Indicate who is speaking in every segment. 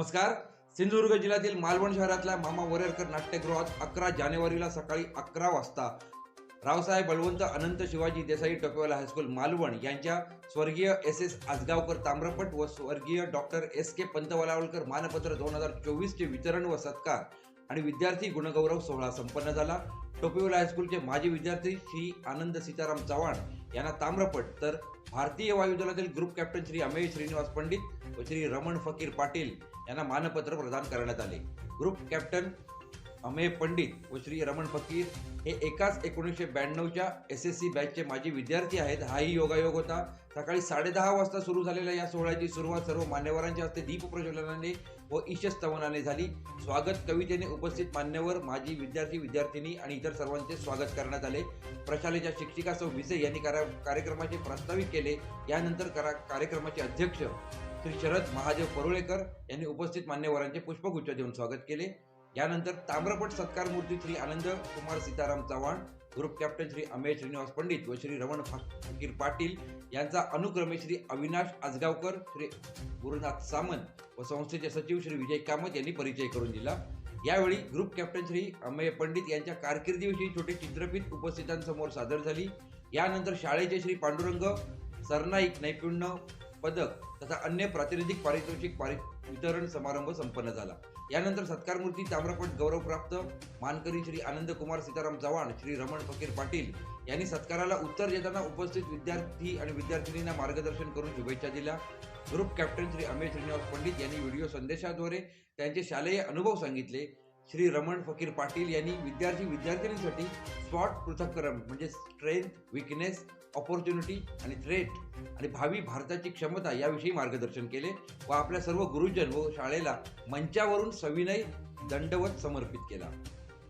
Speaker 1: नमस्कार. सिंधुदुर्ग जिल्ह्यातील मालवण शहरातल्या मामा वरेरकर नाट्यगृहात अकरा जानेवारीला सकाळी अकरा वाजता रावसाहेब बळवंत अनंत शिवाजी देसाई टोपेवाला हायस्कूल मालवण यांच्या स्वर्गीय एस एस आसगावकर ताम्रपट व स्वर्गीय डॉक्टर एस के पंतवलावलकर मानपत्र दोन हजार चोवीसचे वितरण व सत्कार आणि विद्यार्थी गुणगौरव सोहळा संपन्न झाला. टोपेवाला हायस्कूलचे माजी विद्यार्थी श्री आनंद सीताराम चव्हाण यांना ताम्रपट तर भारतीय वायुदलातील ग्रुप कॅप्टन श्री अमेय श्रीनिवास पंडित व श्री रमण फकीर पाटील यांना मानपत्र प्रदान करण्यात आले. ग्रुप कॅप्टन अमेय पंडित व श्री रमण फकीर हे एकाच एकोणीसशे ब्याण्णवच्या एस एस सी बॅचचे माजी विद्यार्थी आहेत. हाही योगायोग होता. सकाळी साडेदहा वाजता सुरू झालेल्या या सोहळ्याची सुरुवात सर्व मान्यवरांच्या हस्ते दीप प्रज्वलनाने व ईशस्तवनाने झाली. स्वागत कवितेने उपस्थित मान्यवर माजी विद्यार्थी विद्यार्थिनी आणि इतर सर्वांचे स्वागत करण्यात आले. प्रशालेच्या शिक्षिका सौ विसे यांनी कार्य- कार्यक्रमाचे प्रास्ताविक केले. यानंतर करा कार्यक्रमाचे अध्यक्ष श्री शरद महादेव परुळेकर यांनी उपस्थित मान्यवरांचे पुष्पगुच्छ देऊन स्वागत केले. यानंतर ताम्रपट सत्कार मूर्ती श्री आनंद कुमार सीताराम चव्हाण ग्रुप कॅप्टन श्री अमेय श्रीनिवास पंडित व श्री रमण फकीर पाटील यांचा अनुक्रमे श्री अविनाश आजगावकर श्री गुरुनाथ सामंत व संस्थेचे सचिव श्री विजय कामत यांनी परिचय करून दिला. यावेळी ग्रुप कॅप्टन श्री अमेय पंडित यांच्या कारकिर्दीविषयी छोटे चित्रफित उपस्थितांसमोर सादर झाली. यानंतर शाळेचे श्री पांडुरंग सरनाईक नैपुण्य पदक तथा अन्य प्रातिनिधिक पारितोषिक पारि वितरण समारंभ संपन्न झाला. यानंतर सत्कारमूर्ती ताम्रपट गौरवप्राप्त मानकरी श्री आनंदकुमार सीताराम चव्हाण श्री रमण फकीर पाटील यांनी सत्काराला उत्तर देताना उपस्थित विद्यार्थी आणि विद्यार्थिनींना मार्गदर्शन करून शुभेच्छा दिल्या. ग्रुप कॅप्टन श्री अमेय श्रीनिवास पंडित यांनी व्हिडिओ संदेशाद्वारे त्यांचे शालेय अनुभव सांगितले. श्री रमण फकीर पाटील यांनी विद्यार्थी विद्यार्थिनींसाठी स्पॉट पृथक्करण म्हणजे स्ट्रेंथ विकनेस ऑपॉर्च्युनिटी आणि थ्रेट आणि भावी भारताची क्षमता याविषयी मार्गदर्शन केले व आपल्या सर्व गुरुजन व शाळेला मंचावरून सविनय दंडवत समर्पित केला.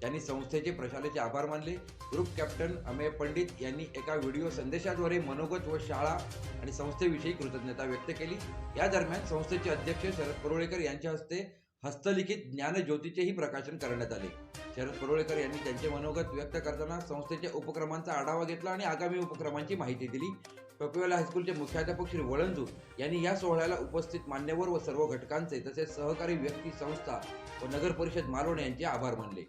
Speaker 1: त्यांनी संस्थेचे प्रशालेचे आभार मानले. ग्रुप कॅप्टन अमेय पंडित यांनी एका व्हिडिओ संदेशाद्वारे मनोगत व शाळा आणि संस्थेविषयी कृतज्ञता व्यक्त केली. या दरम्यान संस्थेचे अध्यक्ष शरद परोळेकर यांच्या हस्ते हस्तलिखित ज्ञानज्योतीचेही प्रकाशन करण्यात आले. शरद परोळेकर यांनी त्यांचे मनोगत व्यक्त करताना संस्थेच्या उपक्रमांचा आढावा घेतला आणि आगामी उपक्रमांची माहिती दिली. टोपेवाला हायस्कूलचे मुख्याध्यापक श्री वळंजू यांनी या सोहळ्याला उपस्थित मान्यवर व सर्व घटकांचे तसेच सहकारी व्यक्ती संस्था व नगर परिषद मालोणे यांचे आभार मानले.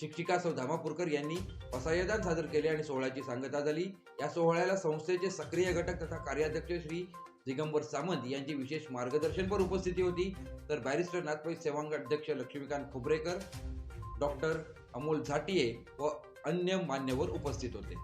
Speaker 1: शिक्षिका सौ धामापूरकर यांनी पसायदान सादर केले आणि सोहळ्याची सांगता झाली. या सोहळ्याला संस्थेचे सक्रिय घटक तथा कार्याध्यक्ष श्री दिगंबर सामंत यांची विशेष मार्गदर्शनपर उपस्थिती होती. तर बॅरिस्टर नाथपै सेवांग अध्यक्ष लक्ष्मीकांत खोबरेकर डॉक्टर अमोल झाटिये व अन्य मान्यवर उपस्थित होते.